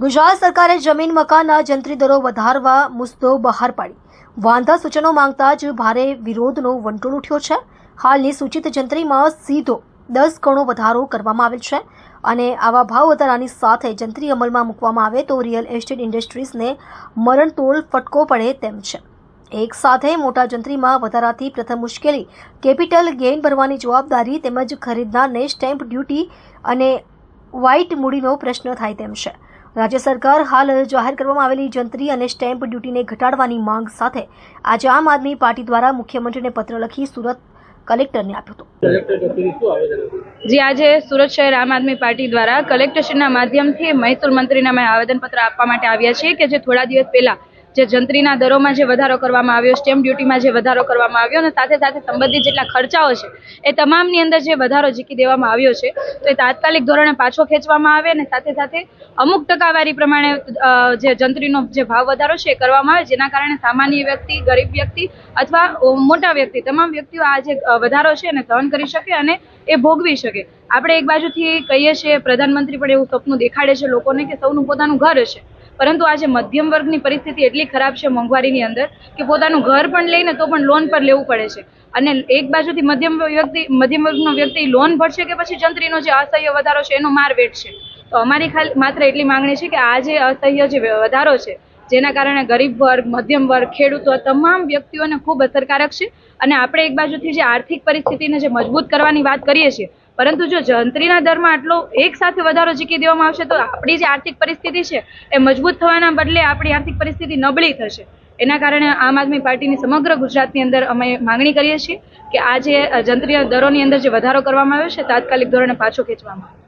ગુજરાત સરકારે જમીન મકાનના જંત્રી દરો વધારવા મુદ્દો બહાર પાડી. વાંધા સૂચનો માંગતા જ ભારે વિરોધનો વંટોળ ઉઠ્યો છે. હાલની સૂચિત જંત્રીમાં સીધો દસ ગણો વધારો કરવામાં આવેલ છે અને આવા ભાવ વધારાની સાથે જંત્રી અમલમાં મૂકવામાં આવે તો રિયલ એસ્ટેટ ઇન્ડસ્ટ્રીઝને મરણતોલ ફટકો પડે તેમ છે. એક સાથે મોટા જંત્રીમાં વધારાથી પ્રથમ મુશ્કેલી કેપિટલ ગેઇન ભરવાની જવાબદારી તેમજ ખરીદનારને સ્ટેમ્પ ડ્યુટી અને વ્હાઇટ મૂડીનો પ્રશ્ન થાય તેમ છે. રાજ્ય સરકાર હાલ જાહેર કરવામાં આવેલી જંત્રી અને સ્ટેમ્પ ડ્યુટીને ઘટાડવાની માંગ સાથે આજે આમ આદમી પાર્ટી દ્વારા મુખ્યમંત્રીને પત્ર લખી સુરત કલેક્ટરને આપ્યો હતો. કલેક્ટર કચેરી શું આવેદન હતું? જે આજે સુરત શહેર આમ આદમી પાર્ટી દ્વારા કલેક્ટરશ્રીના માધ્યમથી મહેસૂલ મંત્રીને અમે આવેદનપત્ર આપવા માટે આવ્યા છીએ કે જે થોડા દિવસ પહેલા જે જંત્રીના દરોમાં જે વધારો કરવામાં આવ્યો સ્ટેમ્પ ડ્યુટીમાં જે વધારો કરવામાં આવ્યો અને સાથે સાથે સંબંધિત જેટલા ખર્ચાઓ છે, એ તમામની અંદર જે વધારો ઝીકી દેવામાં આવ્યો છે, તો એ તાત્કાલિક ધોરણે પાછો ખેંચવામાં આવે અને સાથે સાથે અમુક ટકાવારી પ્રમાણે જે જંત્રીનો જે ભાવ વધારો છે એ કરવામાં આવે, જેના કારણે સામાન્ય વ્યક્તિ, ગરીબ વ્યક્તિ અથવા મોટા વ્યક્તિ, તમામ વ્યક્તિઓ આ જે વધારો છે એને સહન કરી શકે અને એ ભોગવી શકે. આપણે એક બાજુથી કહીએ છીએ, પ્રધાનમંત્રી પણ એવું સપનું દેખાડે છે લોકોને કે સૌનું પોતાનું ઘર હશે. પરંતુ આજે મધ્યમ વર્ગની પરિસ્થિતિ એટલી ખરાબ છે મોંઘવારીની અંદર કે પોતાનું ઘર પણ લઈને તો પણ લોન પર લેવું પડે છે. અને એક બાજુથી મધ્યમ વ્યક્તિ, મધ્યમ વર્ગનો વ્યક્તિ લોન ભરશે કે પછી જંત્રીનો જે અસહ્ય વધારો છે એનો માર વેઠશે? તો અમારી ખાલી માત્ર એટલી માંગણી છે કે આ જે અસહ્ય જે વધારો છે, જેના કારણે ગરીબ વર્ગ, મધ્યમ વર્ગ, ખેડૂતો તમામ વ્યક્તિઓને ખૂબ અસરકારક છે. અને આપણે એક બાજુથી જે આર્થિક પરિસ્થિતિને જે મજબૂત કરવાની વાત કરીએ છીએ પરંતુ જો જંત્રીના દરમાં આટલો એક સાથે વધારો ઝીકી દેવામાં આવશે તો આપણી જે આર્થિક પરિસ્થિતિ છે એ મજબૂત થવાના બદલે આપણી આર્થિક પરિસ્થિતિ નબળી થશે. એના કારણે આમ આદમી પાર્ટીની સમગ્ર ગુજરાતની અંદર અમે માંગણી કરીએ છીએ કે આ જે જંત્રીના દરોની અંદર જે વધારો કરવામાં આવ્યો છે, તાત્કાલિક ધોરણે પાછો ખેંચવામાં આવે.